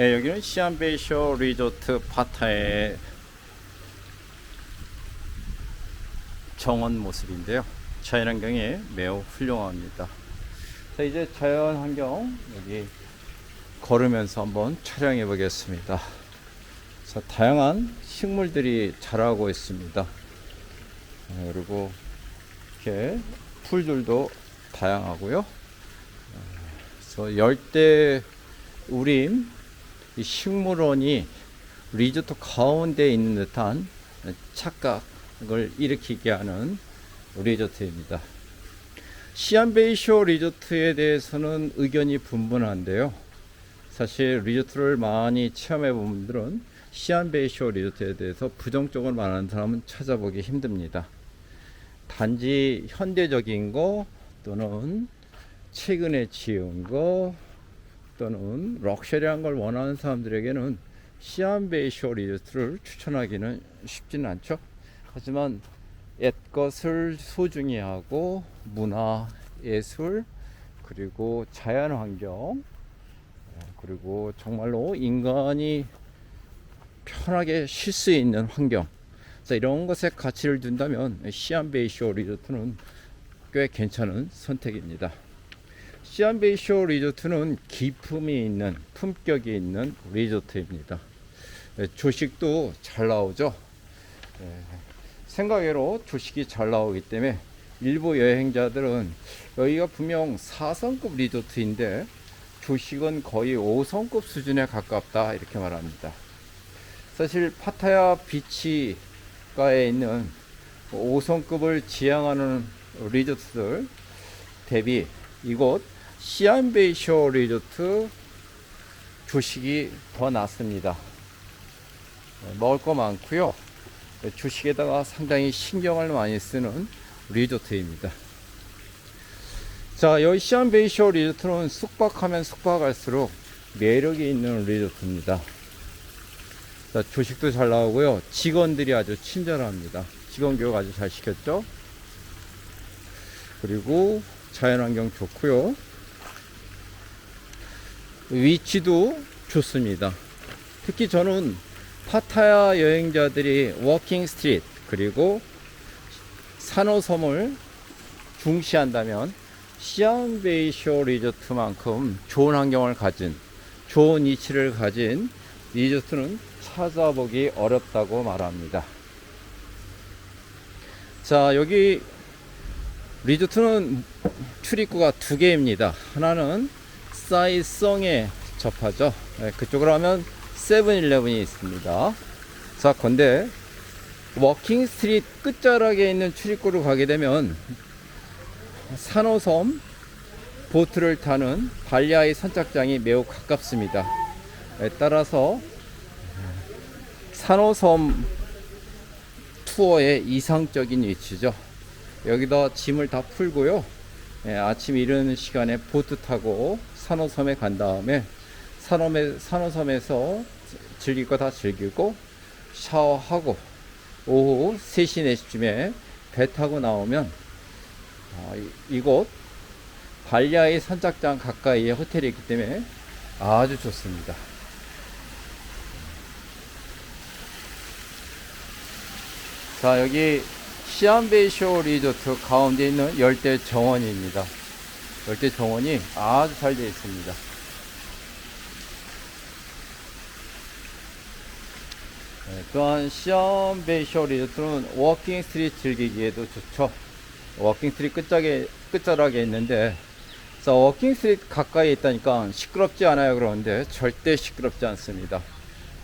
네, 여기는 시안베이쇼 리조트 파타의 정원 모습인데요. 자연환경이 매우 훌륭합니다. 자, 이제 자연환경 여기 걸으면서 한번 촬영해 보겠습니다. 자, 다양한 식물들이 자라고 있습니다. 네, 그리고 이렇게 풀들도 다양하고요. 그래서 열대 우림 이 식물원이 리조트 가운데 있는 듯한 착각을 일으키게 하는 리조트입니다. 시안베이쇼 리조트에 대해서는 의견이 분분한데요. 사실 리조트를 많이 체험해 본 분들은 시안베이쇼 리조트에 대해서 부정적으로 말하는 사람은 찾아보기 힘듭니다. 단지 현대적인 거 또는 최근에 지은 거 또는 럭셔리한 걸 원하는 사람들에게는 시안베이 쇼 리조트를 추천하기는 쉽지는 않죠. 하지만 옛것을 소중히 하고 문화, 예술, 그리고 자연 환경, 그리고 정말로 인간이 편하게 쉴 수 있는 환경. 자, 이런 것에 가치를 둔다면 시안베이 쇼 리조트는 꽤 괜찮은 선택입니다. 시안베이쇼 리조트는 기품이 있는 품격이 있는 리조트입니다. 네, 조식도 잘 나오죠. 네, 생각외로 조식이 잘 나오기 때문에 일부 여행자들은 여기가 분명 4성급 리조트인데 조식은 거의 5성급 수준에 가깝다 이렇게 말합니다. 사실 파타야 비치가에 있는 5성급을 지향하는 리조트들 대비 이곳 시안베이 쇼 리조트 조식이 더 낫습니다. 네, 먹을 거 많고요. 조식에다가 상당히 신경을 많이 쓰는 리조트입니다. 자, 여기 시안베이쇼 리조트는 숙박하면 숙박할수록 매력이 있는 리조트입니다. 자, 조식도 잘 나오고요. 직원들이 아주 친절합니다. 직원 교육 아주 잘 시켰죠. 그리고 자연환경 좋고요. 위치도 좋습니다. 특히 저는 파타야 여행자들이 워킹 스트리트 그리고 산호섬을 중시한다면 시안베이쇼 리조트만큼 좋은 환경을 가진 좋은 위치를 가진 리조트는 찾아보기 어렵다고 말합니다. 자, 여기 리조트는 출입구가 두 개입니다. 하나는 사이성에 접하죠. 네, 그쪽으로 하면 세븐일레븐이 있습니다. 자, 근데 워킹 스트리트 끝자락에 있는 출입구로 가게 되면 산호섬 보트를 타는 발리아이 선착장이 매우 가깝습니다. 네, 따라서 산호섬 투어의 이상적인 위치죠. 여기다 짐을 다 풀고요. 예, 아침 이른 시간에 보트 타고 산호섬에 간 다음에 산호섬에, 산호섬에서 즐길 거 다 즐기고 샤워하고 오후 3시 4시쯤에 배 타고 나오면 아, 이, 이곳 발리아의 선착장 가까이에 호텔이 있기 때문에 아주 좋습니다. 자 여기 시안베이쇼 리조트 가운데 있는 열대 정원입니다. 열대 정원이 아주 잘 되어 있습니다. 네, 또한 시안베이쇼 리조트는 워킹 스트리트 즐기기에도 좋죠. 워킹 스트리트 끝자락에, 끝자락에 있는데 자, 워킹 스트리트 가까이 있다니까 시끄럽지 않아요 그러는데 절대 시끄럽지 않습니다.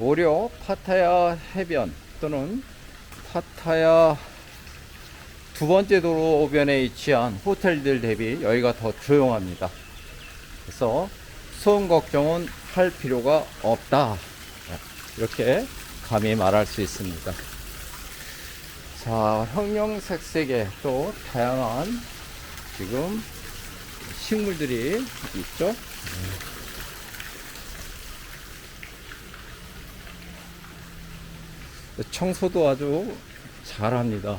오히려 파타야 해변 또는 파타야 두 번째 도로변에 위치한 호텔들 대비 여기가 더 조용합니다. 그래서 소음 걱정은 할 필요가 없다. 이렇게 감히 말할 수 있습니다. 자, 형형색색의 또 다양한 지금 식물들이 있죠. 청소도 아주 잘합니다.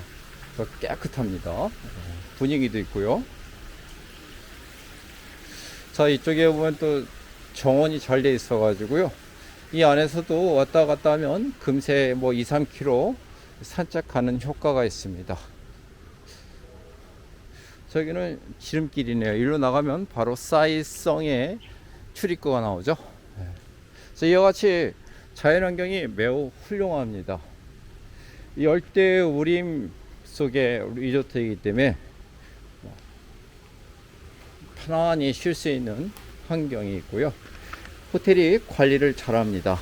깨끗합니다. 분위기도 있고요. 자, 이쪽에 보면 또 정원이 잘 돼 있어 가지고요. 이 안에서도 왔다 갔다 하면 금세 뭐 2, 3km 산책하는 효과가 있습니다. 저기는 지름길이네요. 일로 나가면 바로 사이성의 출입구가 나오죠. 네. 그래서 이와 같이 자연환경이 매우 훌륭합니다. 이 열대 우림 속의 리조트이기 때문에 편안히 쉴 수 있는 환경이 있고요. 호텔이 관리를 잘합니다.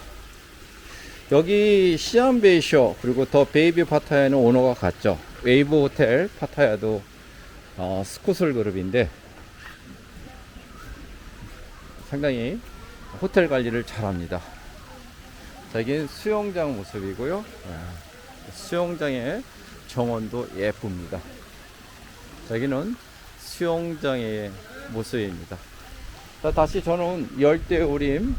여기 시암베이쇼 그리고 더 베이비 파타야는 오너가 같죠. 웨이브 호텔 파타야도 어, 스코슬 그룹인데 상당히 호텔 관리를 잘합니다. 자, 여기는 수영장 모습이고요. 예, 수영장의 정원도 예쁩니다. 자, 여기는 수영장의 모습입니다. 자, 다시 저는 열대우림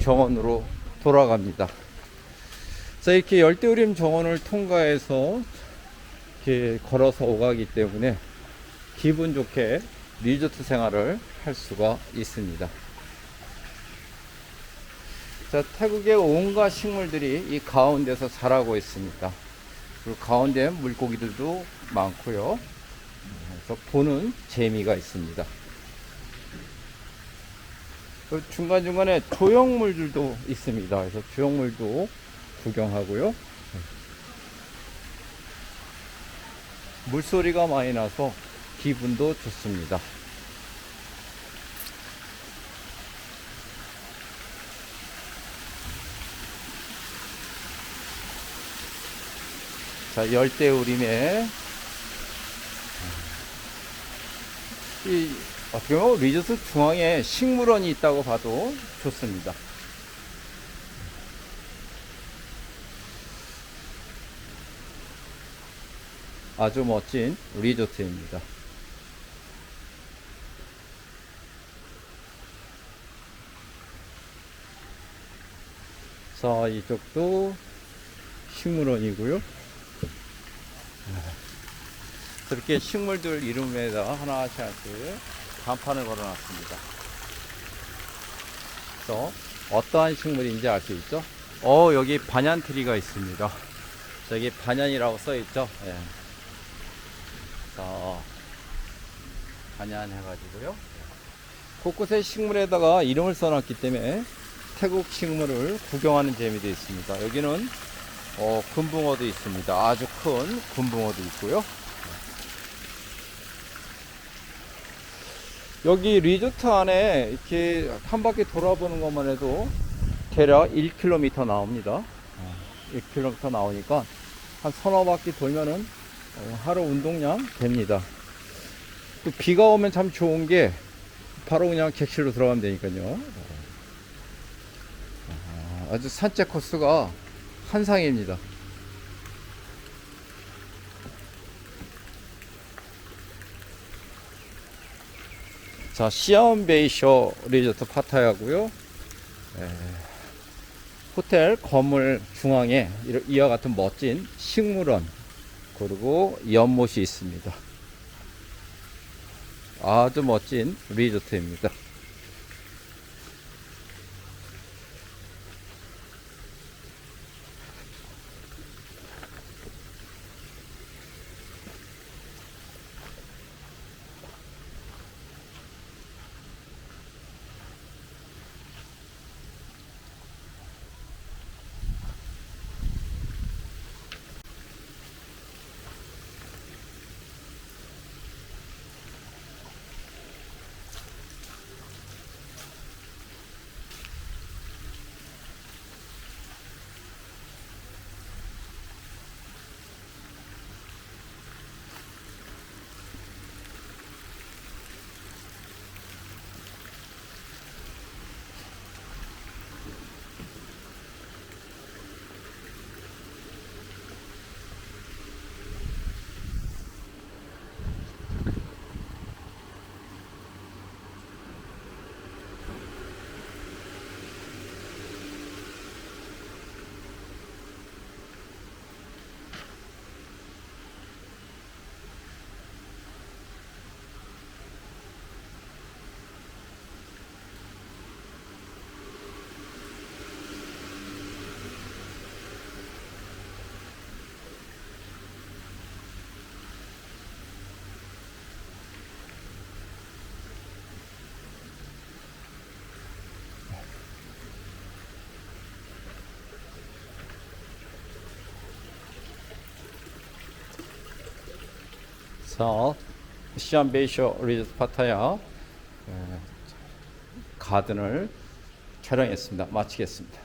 정원으로 돌아갑니다. 자, 이렇게 열대우림 정원을 통과해서 이렇게 걸어서 오가기 때문에 기분 좋게 리조트 생활을 할 수가 있습니다. 자, 태국의 온갖 식물들이 이 가운데서 자라고 있습니다. 그리고 가운데 물고기들도 많고요. 그래서 보는 재미가 있습니다. 그 중간중간에 조형물들도 있습니다. 그래서 조형물도 구경하고요. 물소리가 많이 나서 기분도 좋습니다. 자, 열대 우림에 이 어떻게 보면 리조트 중앙에 식물원이 있다고 봐도 좋습니다. 아주 멋진 리조트입니다. 자, 이쪽도 식물원이고요. 그렇게 식물들 이름에다 하나씩 하나씩 간판을 걸어 놨습니다. 그래서 어떠한 식물인지 알 수 있죠? 어, 여기 반얀트리가 있습니다. 저기 반얀이라고 써 있죠? 예. 자, 반얀 해가지고요. 곳곳에 식물에다가 이름을 써놨기 때문에 태국 식물을 구경하는 재미도 있습니다. 여기는 어, 금붕어도 있습니다. 아주 큰 금붕어도 있고요. 여기 리조트 안에 이렇게 한 바퀴 돌아보는 것만 해도 대략 1km 나옵니다. 1km 나오니까 한 서너 바퀴 돌면은 어, 하루 운동량 됩니다. 또 비가 오면 참 좋은 게 바로 그냥 객실로 들어가면 되니까요. 아, 아주 산책 코스가 한상입니다. 자, 시암베이쇼 리조트 파타야고요. 에, 호텔 건물 중앙에 이와 같은 멋진 식물원 그리고 연못이 있습니다. 아주 멋진 리조트입니다. 자, 시안베이쇼 리조트 파타야 에, 가든을 촬영했습니다. 마치겠습니다.